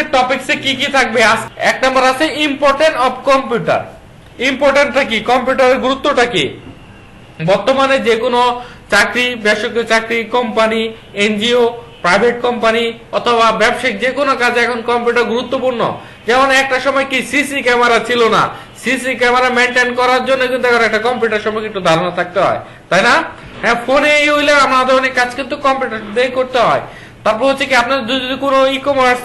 আজকের টপিকসে কি কি থাকবে? এক নম্বর আছে ইম্পর্টেন্ট অফ কম্পিউটার ইম্পর্টেন্টটা কি? কম্পিউটারের গুরুত্বটা কি? বর্তমানে যে কোনো চাকরি, বেসরকারি চাকরি কোম্পানি এনজিও প্রাইভেট কোম্পানি অথবা ব্যবসায়িক যে কোনো কাজে এখন কম্পিউটার গুরুত্বপূর্ণ। যেমন একটা সময় কি সিসি ক্যামেরা ছিল না। সিসি ক্যামেরা মেনটেন করার জন্য কিন্তু এখন একটা কম্পিউটার সম্পর্কে একটু ধারণা থাকতে হয়। তাই না? হ্যাঁ ফোনে এই হইলে আমাদের অনেক কাজ কিন্তু কম্পিউটার দিয়ে করতে হয়। তারপর হচ্ছে কি আপনার যদি কোনো ই কমার্স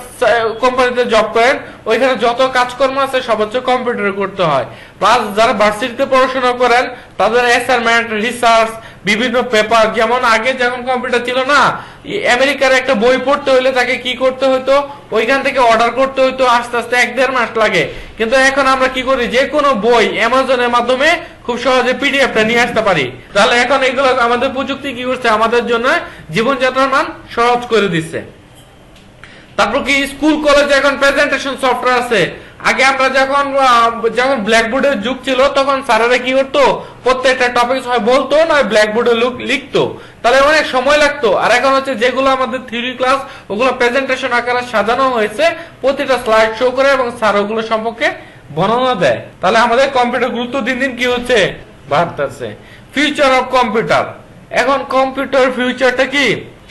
কোম্পানিতে জব করেন, ওইখানে যত কাজকর্ম আছে সব হচ্ছে কম্পিউটারে করতে হয়। প্লাস যারা ভার্সিটিতে পড়াশোনা করেন, তাদের অ্যাসাইনমেন্ট রিসার্চ বিভিন্ন পেপার, যেমন আগে যখন কম্পিউটার ছিল না আমেরিকার একটা বই পড়তে হলে তাকে কি করতে হতো ওইখান থেকে অর্ডার করতে হতো আস্তে আস্তে এক দেড় মাস লাগে। কিন্তু এখন আমরা কি করি? যে কোনো বই অ্যামাজনের মাধ্যমে খুব সহজে পিডিএফটা নিয়ে আসতে পারি। তাহলে এখন এগুলো আমাদের প্রযুক্তি কি করছে? আমাদের জন্য জীবনযাত্রার মান সহজ করে দিচ্ছে। তারপর কি? স্কুল, কলেজে এখন প্রেজেন্টেশন সফটওয়্যার আছে। আগে আমরা যখন যখন ব্ল্যাকবোর্ডের যুগ ছিল, তখন স্যারেরা কি করতো? প্রত্যেকটা টপিক বলতো না ব্ল্যাকবোর্ডে লিখতো। তাহলে অনেক সময় লাগতো। আর এখন হচ্ছে যেগুলো আমাদের থিওরি ক্লাস ওগুলো প্রেজেন্টেশন আকারে সাজানো হয়েছে, প্রতিটা স্লাইড শো করে এবং স্যার ওগুলো সম্পর্কে বর্ণনা দেয়। তাহলে আমাদের কম্পিউটার গুরুত্ব দিন দিন কি হচ্ছে? বাড়তেছে। ফিউচার অফ কম্পিউটার এখন কম্পিউটার ফিউচারটা কি?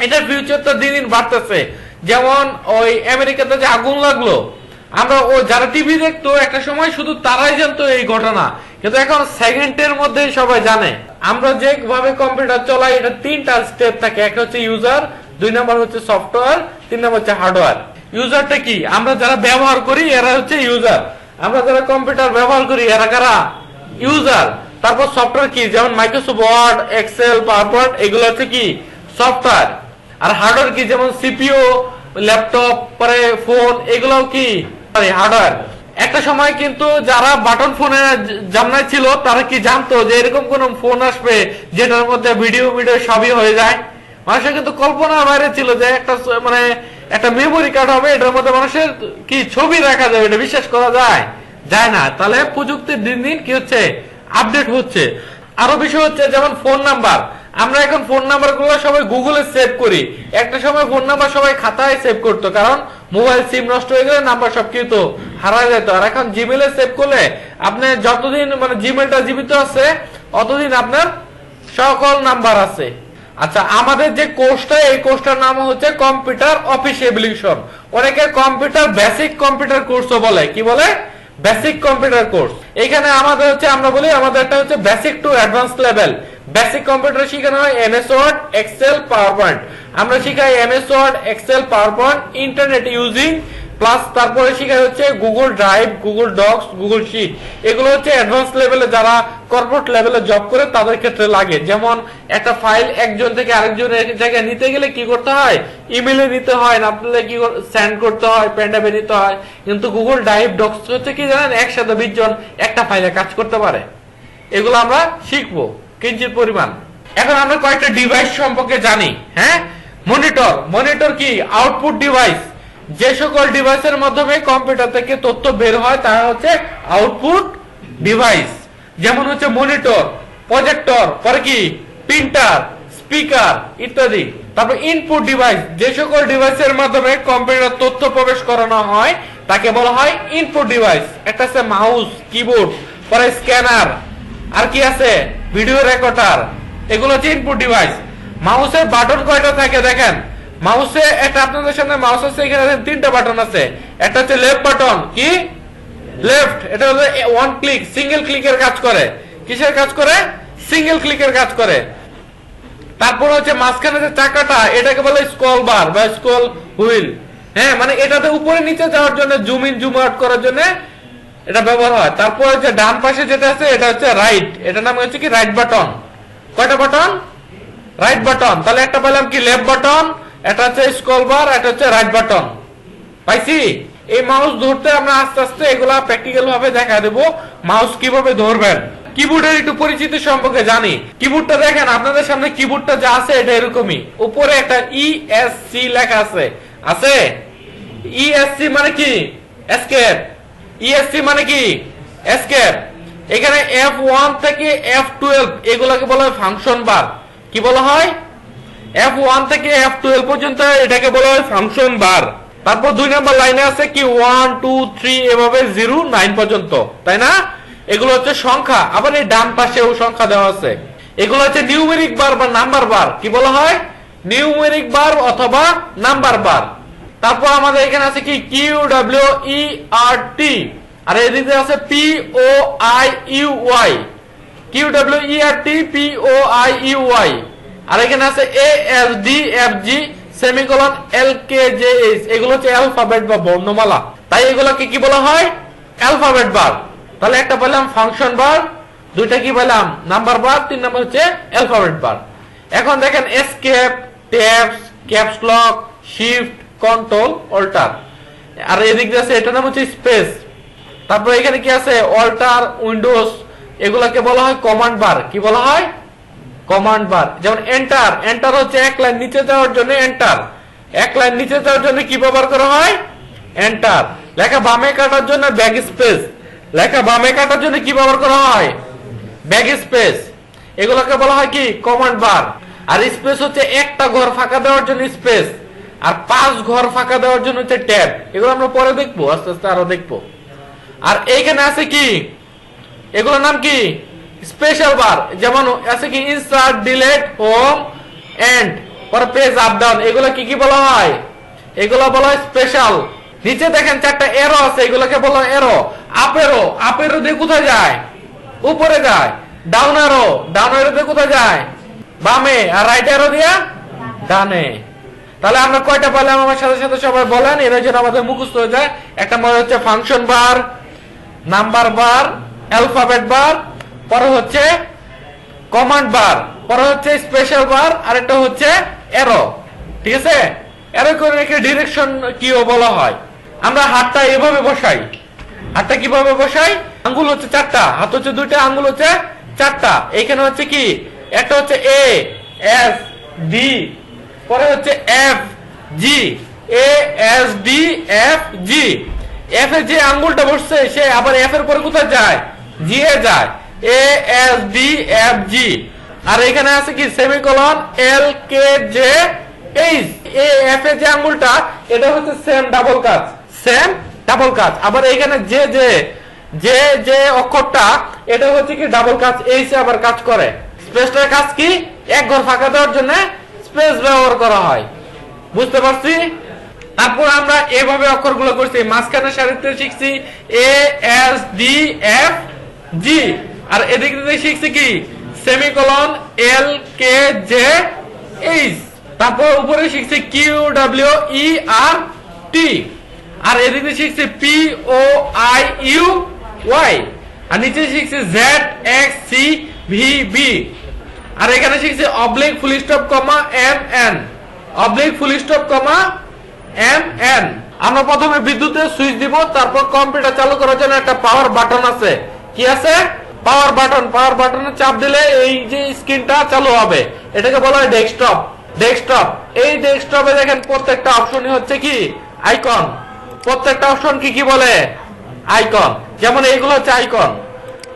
এটার ফিউচারটা দিন দিন বাড়তেছে। যেমন ওই আমেরিকাতে যে আগুন লাগল আমরা ও যারা টিভি দেখতো, একটা সময় শুধু তারাই জানতো এই ঘটনা। কিন্তু এখন সেকেন্ডের মধ্যে সবাই জানে। আমরা যেভাবে কম্পিউটার চলাই, এটা তিনটা স্টেপ থাকে। একটা হচ্ছে ইউজার, দুই নম্বর হচ্ছে সফটওয়্যার, তিন নম্বর হচ্ছে হার্ডওয়্যার। ইউজারটা কি? আমরা যারা ব্যবহার করি, এরা হচ্ছে ইউজার। আমরা যারা কম্পিউটার ব্যবহার করি, এরা কারা? ইউজার। তারপর সফটওয়্যার কি? যেমন মাইক্রোসফট ওয়ার্ড, এক্সেল, পাওয়ারপয়েন্ট, এগুলো হচ্ছে কি? সফটওয়্যার। আর হার্ডওয়্যার কি? যেমন সিপিও ল্যাপটপ, পরে ফোন এগুলো কি? হার্ডওয়্যার। একটা সময় কিন্তু যারা বাটন ফোনে জামনায় ছিল, তারা কি জানতো যে এরকম কোন ফোন আসবে যেটার মধ্যে ভিডিও ভিডিও সবই হয়ে যায়? মানুষের কিন্তু কল্পনার বাইরে ছিল যে একটা মানে একটা মেমোরি কার্ড হবে, এটার মধ্যে মানুষের কি ছবি রাখা যাবে, এটা বিশ্বাস করা যায়? যায় না। তাহলে প্রযুক্তির দিন দিন কি হচ্ছে? আপডেট হচ্ছে। আরও বিষয় হচ্ছে যেমন ফোন নাম্বার। আমরা এখন ফোন নাম্বারগুলো সবাই গুগলে সেভ করি। একটা সময় ফোন নাম্বার সবাই খাতায় সেভ করতো, কারণ মোবাইল সিম নষ্ট হয়ে গেলে নাম্বার সব কিন্তু হারা যেত আর এখন জিমেলে সেভ করলে আপনি যতদিন মানে জিমেলটা জীবিত আছে, অতদিন আপনার সকল নাম্বার আছে। আচ্ছা আমাদের যে কোর্সটা, এই কোর্সটার নাম হচ্ছে কম্পিউটার অফিস এভলিউশন অনেকে কম্পিউটার বেসিক কম্পিউটার কোর্সও বলে। কি বলে? বেসিক কম্পিউটার কোর্স এখানে আমাদের হচ্ছে, আমরা বলি আমাদের একটা হচ্ছে basic to advance level basic computer শেখানো হয় MS word Excel power point আমরা শিখাই MS Word Excel power internet using plus তারপরে শিখাই হচ্ছে Google Drive Google Docs Google Sheet এগুলো হচ্ছে অ্যাডভান্স লেভেলে যারা কর্পোরেট লেভেলে জব করে, তাদের ক্ষেত্রে লাগে। যেমন একটা ফাইল একজন থেকে আরেকজনের জায়গায় নিতে গেলে কি করতে হয়? ইমেলে নিতে হয়, না আপনাদের কি সেন্ড করতে হয় প্যান্ডাপে নিতে হয়। কিন্তু গুগল ড্রাইভ ডক্স হচ্ছে কি জানেন? একসাথে বিশ জন একটা ফাইলে কাজ করতে পারে। এগুলো আমরা শিখব। কিঞ্চিত পরিমাণ। এখন আমরা কয়েকটা ডিভাইস সম্পর্কে জানি হ্যাঁ? মনিটর মনিটর কি? আউটপুট ডিভাইস যে সকল ডিভাইসের মাধ্যমে কম্পিউটার থেকে তথ্য বের হয়, তা হচ্ছে আউটপুট ডিভাইস যেমন হচ্ছে মনিটর প্রজেক্টর পরে কি? প্রিন্টার স্পিকার ইত্যাদি। তারপর ইনপুট ডিভাইস যে সকল ডিভাইসের মাধ্যমে কম্পিউটার তথ্য প্রবেশ করানো হয়, তাকে বলা হয় ইনপুট ডিভাইস একটা আছে মাউস কিবোর্ড পরে স্ক্যানার আর কি আছে? ভিডিও রেকর্ডার এগুলো হচ্ছে ইনপুট ডিভাইস মাউসের বাটন কয়টা থাকে দেখেন? মাউসে একটা আপনাদের সামনে মাউস আছে, এখানে তিনটা বাটন আছে। একটা হচ্ছে লেফট বাটন কি? লেফট এটা হলো ওয়ান ক্লিক সিঙ্গেল ক্লিকের কাজ করে। কিসের কাজ করে? সিঙ্গেল ক্লিকের কাজ করে। তারপর হচ্ছে মাঝখানে যে চাকাটা, এটাকে বলে স্কল বার বা স্কল হুইল হ্যাঁ মানে এটাতে উপরে নিচে যাওয়ার জন্য জুম ইন জুম আউট করার জন্য এটা ব্যবহার হয়। তারপর হচ্ছে ডান পাশে যেটা আছে, এটা হচ্ছে রাইট এটা নাম হচ্ছে কি? রাইট বাটন কয়টা বাটন রাইট বাটন তাহলে একটা পেলাম কি? লেফট বাটন এটা হচ্ছে স্কল বার এটা হচ্ছে রাইট বাটন পাইছি? এই মাউস ধরতে আমরা আস্তে আস্তে এগুলা প্র্যাকটিক্যাল ভাবে দেখা দেবো। মাউস কীভাবে ধরবেন? কিবোর্ডের একটু পরিচিতি সম্পর্কে জানি। কিবোর্ডটা দেখেন, আপনাদের সামনে কিবোর্ডটা যা আছে এটা এরকমই। উপরে একটা ই এস সি লেখা আছে। আছে? ইএসসি মানে কি? এসকেপ ইএসসি মানে কি? এসকেপ এখানে এফ ওয়ান থেকে এফ টুয়েলভ এগুলোকে বলা হয় ফাংশন বার কি বলা হয়? এফ ওয়ান থেকে এফ টুয়েলভ পর্যন্ত এটাকে বলা হয় ফাংশন বার তারপর দুই নম্বর লাইনে আছে কি ওয়ান টু থ্রি এভাবে জিরো নাইন পর্যন্ত। তাই না? এগুলো হচ্ছে সংখ্যা। আবার এই ডান পাশেও সংখ্যা দেওয়া আছে। এগুলো হচ্ছে নিউমেরিক বার বা নাম্বার বার কি বলা হয়? নিউমেরিক বার অথবা নাম্বার বার তারপর আমাদের এখানে আছে কি? কিউ ডাব্লিউ ই আর টি আর এদিকে আছে P O I U Y Q W E R T P O I U Y আর এখানে আছে A D F G semicolon L K J এগুলো হচ্ছে অ্যালফাবেট বা বর্ণমালা। তাই এগুলোকে কি বলা হয়? অ্যালফাবেট বার তাহলে একটা বললাম ফাংশন বার দুইটা কি বললাম নাম্বার বার তিন নাম্বার হচ্ছে অ্যালফাবেট বার এখন দেখেন escape tabs caps lock shift control alter আর এদিক আছে, এটার নাম হচ্ছে স্পেস তারপর এখানে কি আছে? অল্টার উইন্ডোজ এগুলাকে বলা হয় কমান্ড বার কি বলা হয়? কমান্ড বার যেমন এন্টার এন্টার হচ্ছে এক লাইন নিচে যাওয়ার জন্য এন্টার এক লাইন নিচে যাওয়ার জন্য কি ব্যবহার করা হয়? এন্টার লেখা বামে কাটার জন্য ব্যাক স্পেস লেখা বামে কাটার জন্য কি ব্যবহার করা হয়? ব্যাক স্পেস এগুলোকে বলা হয় কি? কমান্ড বার আর স্পেস হচ্ছে একটা ঘর ফাঁকা দেওয়ার জন্য স্পেস আর পাঁচ ঘর ফাঁকা দেওয়ার জন্য হচ্ছে ট্যাব এগুলো আমরা পরে দেখব, আস্তে আস্তে আরও দেখব। আর এইখানে আছে কি? এগুলোর নাম কি? স্পেশাল বার যেমন আছে কি ইনসার্ট ডিলেট হোম এন্ড পরে পেজ আপ ডাউন এগুলো কি কি বলা হয়? এগুলো বলা হয় স্পেশাল নিচে দেখেন চারটা এরো আছে, এগুলোকে বলা হয় arrow up arrow up arrow দিয়ে কোথায় যায়? উপরে যায়। ডাউন এরো ডাউন এরো দিয়ে কোথায় যায়? বামে। আর রাইট এরো দিয়া ডানে। তাহলে আমরা কয়টা পেলাম আমার সাথে সাথে সবাই বলেন এর জন্য আমাদের মুখস্থ হয়ে যায়। একটা মনে হচ্ছে function bar number bar alphabet bar, পরে হচ্ছে কমান্ড বার, পরে হচ্ছে স্পেশাল বার আর একটা হচ্ছে এরো ঠিক আছে? এরো করে রেখে ডিরেকশন কিও বলা হয়। আমরা হাতটা এভাবে বসাই। হাতটা কীভাবে বসাই? আঙ্গুল হচ্ছে চারটা, হাত হচ্ছে দুইটা, আঙ্গুল হচ্ছে চারটা। এখানে হচ্ছে কি? একটা হচ্ছে এ এস ডি, পরে হচ্ছে F, G, A, S, D, F, G. F এর যে আঙ্গুলটা বসছে, সে আবার এফ এর পরে কোথায় যায়? জি এ যায় A S D F G. আর এখানে আছে কি? Semicolon L K J H. এ এফ এর যে আঙ্গুলটা এটা হচ্ছে সেম ডাবল কাজ। সেম ডাবল কাজ। আবার এখানে যে যে যে যে অক্ষরটা, এটা হচ্ছে কি ডাবল কাজ। এইচ আবার কাজ করে। স্পেসটার কাজ কি? এক ঘর ফাঁকা দেওয়ার জন্য স্পেস ব্যবহার করা হয়। বুঝতে পারছি? তারপর আমরা এভাবে অক্ষরগুলো করছি। মাঝখানে সারিতে শিখছি A S D F G, আর এদিক শিখছি কি? Semicolon L K J H তারপর উপরে শিখছি কিউ ডাব্লিউ ই আর টি আর এদিকে শিখছে P O I U Y আর নিচে শিখছে Z X C V B আর এখানে শিখছে oblique full stop comma M N oblique full stop comma M N আমরা প্রথমে বিদ্যুতের সুইচ দিব, তারপর কম্পিউটার চালু করার জন্য একটা পাওয়ার বাটন আছে। কি আছে? পাওয়ার বাটন পাওয়ার বাটনে চাপ দিলে এই যে স্ক্রিনটা চালু হবে। এটাকে বলা হয় ডেস্কটপ ডেস্কটপ এই ডেস্কটপে দেখেন প্রত্যেকটা অপশনই হচ্ছে কি? আইকন প্রত্যেকটা অপশন কি কি বলে? আইকন যেমন এইগুলো হচ্ছে আইকন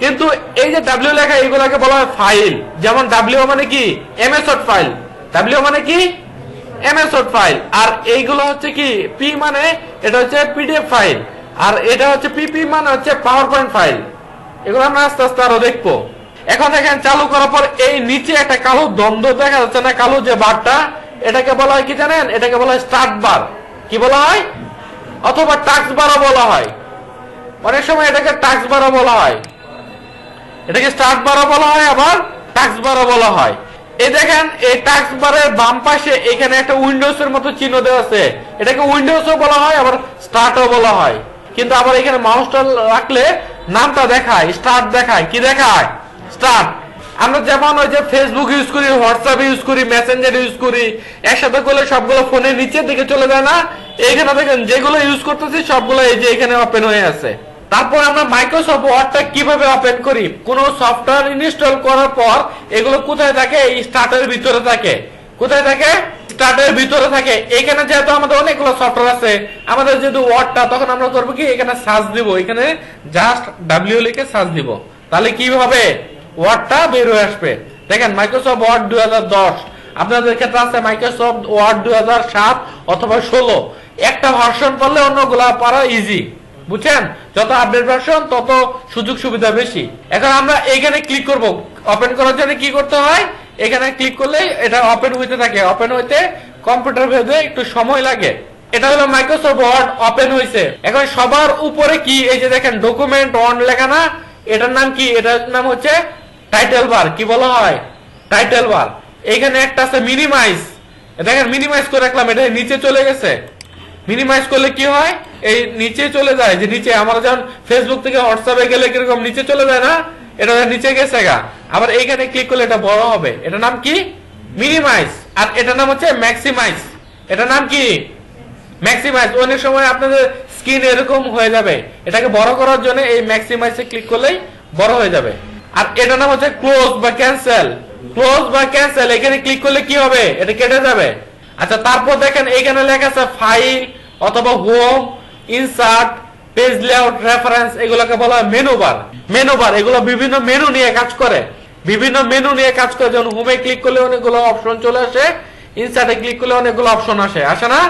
কিন্তু এই যে ডাব্লিউ লেখা এইগুলোকে বলা হয় ফাইল যেমন ডাব্লিউ মানে কি? এমএসড ফাইল ডাব্লিউ মানে কি? এমএসড ফাইল আর এইগুলো হচ্ছে কি? পি মানে এটা হচ্ছে পিডিএফ ফাইল আর এটা হচ্ছে পিপি মানে হচ্ছে পাওয়ার পয়েন্ট ফাইল এগুলো আমরা আস্তে আস্তে আরও দেখব। এখন দেখেন, চালু করার পর এই নিচে একটা কালো দ্বন্দ্ব দেখা যাচ্ছে না, কালো যে বারটা, এটাকে বলা হয় কি জানেন? এটাকে বলা হয় স্টার্ট বার। কি বলা হয়? অথবা টাক্স বারও বলা হয়। অনেক সময় এটাকে টাক্স বারও বলা হয়। এটাকে স্টার্ট বারও বলা হয়, আবার টাক্স বারও বলা হয়। এই দেখেন, এই টাক্স বারের বাম পাশে এখানে একটা উইন্ডোজ এর মতো চিহ্ন দেওয়া আছে। এটাকে উইন্ডোজও বলা হয়, আবার স্টার্টও বলা হয়। কিন্তু আবার এখানে মাউসটা রাখলে নামটা দেখায় স্টার্ট দেখায়, কি দেখায়? স্টার্ট আমরা যেমন ওই যে ফেসবুক ইউজ করি হোয়াটসঅ্যাপ ইউজ করি মেসেঞ্জার ইউজ করি, একসাথে করলে সবগুলো ফোনের নিচের দিকে চলে যায় না? এইখানে দেখেন, যেগুলো ইউজ করতেছি, সবগুলো এই যে এখানে ওপেন হয়ে আছে। তারপর আমরা মাইক্রোসফট ওয়ার্ডটা কীভাবে ওপেন করি? কোন সফটওয়্যার ইনস্টল করার পর এগুলো কোথায় থাকে? এই স্টার্টের ভিতরে থাকে। কোথায় থাকে? স্টার্টের ভিতরে থাকে। এখানে যেহেতু আমাদের অনেকগুলো সফটওয়্যার আছে, আমাদের যেহেতু ওয়ার্ডটা তখন আমরা করব কি, এখানে সার্চ দিব। এখানে জাস্ট ডাব্লিউ লিখে সার্চ দিব। তাহলে কি হবে? ওয়ার্ডটা বের হয়ে আসবে। দেখেন মাইক্রোসফট ওয়ার্ড দু হাজার দশ। আপনাদের ক্ষেত্রে আছে মাইক্রোসফট ওয়ার্ড দু হাজার সাত অথবা ষোলো। একটা ভার্সন পারলে অন্যগুলা পারা ইজি বুঝছেন? যত আপডেট ভার্সন তত সুযোগ সুবিধা বেশি। এখন আমরা এইখানে ক্লিক করব। ওপেন করার জন্য কি করতে হয়? এখানে ক্লিক করলে এটা ওপেন হইতে থাকে। ওপেন হইতে কম্পিউটার ভেদে একটু সময় লাগে। এটা হলো মাইক্রোসফট ওয়ার্ড ওপেন হয়েছে এখন সবার উপরে কি? এই যে দেখেন ডকুমেন্ট অন লেখা না, এটার নাম কি? এটার নাম হচ্ছে টাইটেল বার কি বলা হয়? টাইটেল বার এখানে একটা আছে মিনিমাইজ দেখেন মিনিমাইজ করে রাখলাম, এটা নিচে চলে গেছে। মিনিমাইজ করলে কি হয়? এই নিচে চলে যায়। যে নিচে, আমরা যখন ফেসবুক থেকে হোয়াটসঅ্যাপে গেলে কীরকম নিচে চলে যায় না? এটা নিচে গেছে গা। আবার এইখানে ক্লিক করলে এটা বড় হবে। এটা নাম কি? মিনিমাইজ। আর এটার নাম হচ্ছে ম্যাক্সিমাইজ। এটার নাম কি? ম্যাক্সিমাইজ। অনেক সময় আপনাদের স্ক্রিন এরকম হয়ে যাবে। এটাকে বড় করার জন্য এই ম্যাক্সিমাইজে ক্লিক করলেই বড় হয়ে যাবে। আর এটা নাম হচ্ছে ক্লোজ বা ক্যান্সেল ক্লোজ বা ক্যান্সেল এখানে ক্লিক করলে কি হবে? এটা কেটে যাবে। আচ্ছা তারপর দেখেন এখানে লেখা আছে ফাইল অথবা home insert page layout reference এগুলোকে বলা হয় মেনু বার মেনু বার এগুলো বিভিন্ন মেনু নিয়ে কাজ করে। বিভিন্ন মেনু নিয়ে কাজ করে, যেমন হোমে ক্লিক করলে অনেকগুলো অপশন চলে আসে ইনসার্টে ক্লিক করলে অনেকগুলো অপশন আসে। আসে না?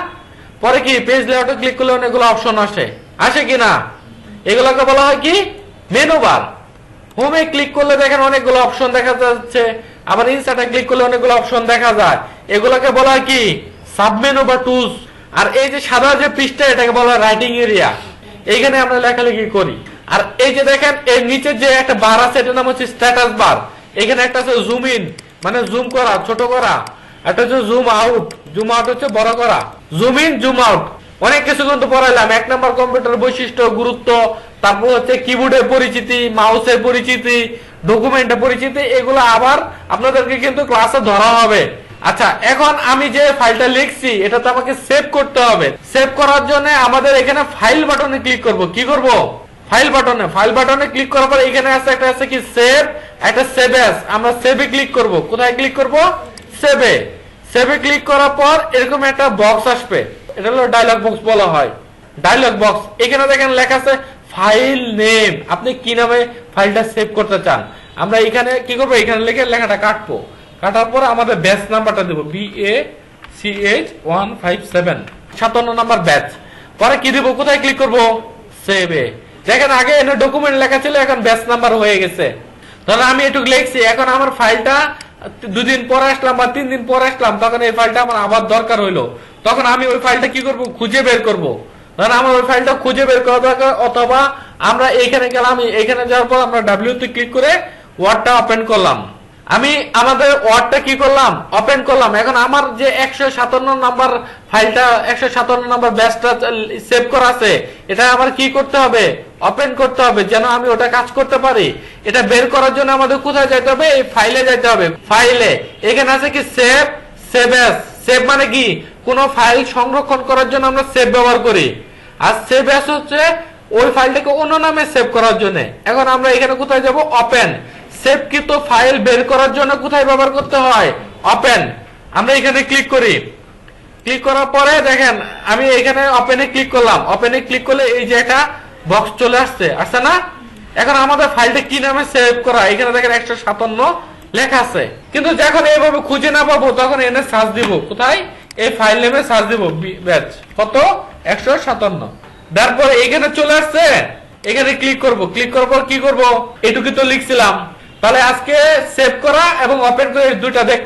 পরে কি পেজ লেআউটে ক্লিক করলে অনেকগুলো অপশন আসে। আসে কি না? এগুলোকে বলা হয় কি? মেনু বার হোমে ক্লিক করলে দেখেন অনেকগুলো অপশন দেখা যাচ্ছে, আবার ইনসার্টে ক্লিক করলে অনেকগুলো অপশন দেখা যায়। এগুলোকে বলা হয় কি? সাবমেনু বা টুলস আর এই যে সাদা যে পৃষ্ঠা, এটাকে বলা হয় রাইটিং এরিয়া এইখানে আমরা লেখালেখি করি। আর এই যে দেখেন, এর নিচে যে একটা বার আছে, এটার নাম হচ্ছে স্ট্যাটাস বার এখানে একটা আছে জুম ইন মানে জুম করা, ছোট করা। একটা হচ্ছে জুম আউট জুম আউট হচ্ছে বড় করা। জুম ইন জুম আউট অনেক কিছু কিন্তু পড়াইলাম। এক নম্বর কম্পিউটার বৈশিষ্ট্য, গুরুত্ব, তারপর হচ্ছে কিবোর্ডের পরিচিতি মাউসের পরিচিতি ডকুমেন্টের পরিচিতি, এগুলো আবার আপনাদেরকে কিন্তু ক্লাসে ধরা হবে। আচ্ছা এখন আমি যে ফাইলটা লিখছি এটা তো আমাকে সেভ করতে হবে। সেভ করার জন্য আমাদের এখানে ফাইল বাটনে ক্লিক করব। কি করব? ফাইল বাটনে ফাইল বাটনে ক্লিক করার পর এখানে আছে, একটা আছে কি, সেভ, একটা সেভ এস আমরা সেভে ক্লিক করব। কোথায় ক্লিক করব? সেভে। সেভে ক্লিক করার পর এরকম একটা বক্স আসবে। এটা হলো ডায়লগ বক্স বলা হয়। ডায়লগ বক্স এখানে দেখেন লেখা আছে ফাইল নেম। আপনি কি নামে ফাইলটা সেভ করতে চান? আমরা এখানে কি করব? এখানে লিখে লেখাটা কাটবো। কাটার পরে আমাদের ব্যাচ নাম্বারটা দেবো। B A C H one five seven সাতান্ন নাম্বার ব্যাচ পরে কি দেবো? কোথায় ক্লিক করব? সেভে। দেখেন আগে এনে ডকুমেন্ট লেখা ছিল, এখন ব্যাচ নাম্বার হয়ে গেছে। ধরেন আমি একটু লিখছি, এখন আমার ফাইলটা দুদিন পরে আসলাম বা তিন দিন পরে আসলাম, তখন এই ফাইলটা আমার আবার দরকার হইল। তখন আমি ওই ফাইলটা কি করব? খুঁজে বের করব। ধরেন আমার ওই ফাইলটা খুঁজে বের করা দরকার, অথবা আমরা এইখানে গেলাম, এইখানে যাওয়ার পর আমরা ডাব্লিউ তে ক্লিক করে ওয়ার্ডটা ওপেন করলাম। আমি আমাদের ওয়ার্ডটা কি করলাম? ওপেন করলাম। এখন আমার যে একশো সাতান্ন নাম্বার ফাইলটা, একশো সাতান্ন নাম্বার ব্যাচটা সেভ করা আছে, এটা আমার কি করতে হবে? ওপেন করতে হবে, যেন আমি ওটা কাজ করতে পারি। এটা বের করার জন্য আমাদের কোথায় যেতে হবে? এই ফাইলে যেতে হবে। ফাইলে এখানে আছে কি সেভ সেভ সেভ মানে কি? কোনো ফাইল সংরক্ষণ করার জন্য আমরা সেভ ব্যবহার করি। আর সেভ এস হচ্ছে ওই ফাইলটাকে অন্য নামে সেভ করার জন্য। এখন আমরা এখানে কোথায় যাব? ওপেন সেভকৃত ফাইল বের করার জন্য কোথায় ব্যবহার করতে হয়? ওপেন আমরা এখানে ক্লিক করি। ক্লিক করার পরে দেখেন, আমি এখানে ওপেনে ক্লিক করলাম। ওপেনে ক্লিক করলে এই যে একটা বক্স চলে আসছে। আসছে না? এখন আমাদের ফাইলটা কি নামে সেভ করা? এখানে দেখেন একশো সাতান্ন লেখা আছে। কিন্তু যখন এইভাবে খুঁজে না পাবো, তখন এনে সার্চ দিব। কোথায়? এই ফাইল নেমে সার্চ দিব। ব্যাচ কত? একশো সাতান্ন। তারপরে এখানে চলে আসছে। এখানে ক্লিক করব। ক্লিক করার পর কি করব? এটুকু তো লিখছিলাম। তাহলে আজকে সেভ করা এবং ওপেন করে দুইটা দেখ